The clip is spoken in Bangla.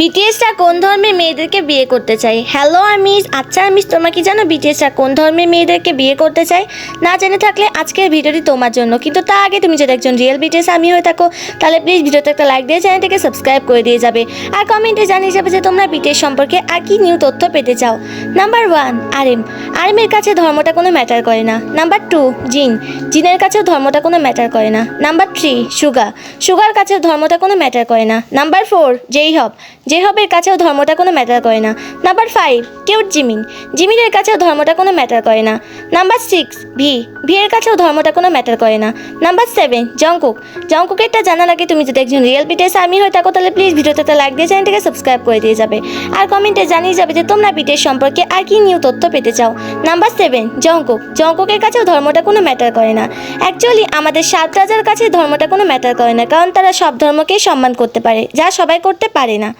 বিটিএসরা কোন ধর্মের মেয়েদেরকে বিয়ে করতে চাই হ্যালো আমিস আচ্ছা আমিস তোমরা কি জানো বিটিএসরা কোন ধর্মের মেয়েদেরকে বিয়ে করতে চায়? না জেনে থাকলে আজকের ভিডিওটি তোমার জন্য। কিন্তু তা আগে তুমি যদি একজন রিয়েল বিটিএস আমি হয়ে থাকো, তাহলে প্লিজ ভিডিওতে একটা লাইক দিয়ে চ্যানেলটিকে সাবস্ক্রাইব করে দিয়ে যাবে। আর কমেন্টে জানিয়ে যাবে যে তোমরা বিটিএস সম্পর্কে আর কি নিউ তথ্য পেতে চাও। নাম্বার ওয়ান আরএম আরএমের কাছে ধর্মটা কোনো ম্যাটার করে না। নাম্বার টু জিন। জিনের কাছেও ধর্মটা কোনো ম্যাটার করে না। নাম্বার থ্রি সুগা সুগার কাছেও ধর্মটা কোনো ম্যাটার করে না। নাম্বার ফোর যেই হব যে হবের কাছেও ধর্মটা কোনো ম্যাটার করে না। নাম্বার ফাইভ কিউট জিমিন জিমিনের কাছেও ধর্মটা কোনো ম্যাটার করে না। নাম্বার সিক্স ভি ভিয়ের কাছেও ধর্মটা কোনো ম্যাটার করে না। নাম্বার সেভেন জঙ্কুক জঙ্কুকেরটা জানা লাগে তুমি যদি একজন রিয়েল বিটেস আমি হয়ে থাকো, তাহলে প্লিজ ভিডিওতে একটা লাইক দিয়ে চ্যানেলটিকে সাবস্ক্রাইব করে দিয়ে যাবে। আর কমেন্টে জানিয়ে যাবে যে তোমরা বিটেস সম্পর্কে আর কি নিউ তথ্য পেতে চাও। নাম্বার সেভেন জঙ্কুক জঙ্কুকের কাছেও ধর্মটা কোনো ম্যাটার করে না। অ্যাকচুয়ালি আমাদের সাত রাজার কাছে ধর্মটা কোনো ম্যাটার করে না, কারণ তারা সব ধর্মকেই সম্মান করতে পারে, যা সবাই করতে পারে না।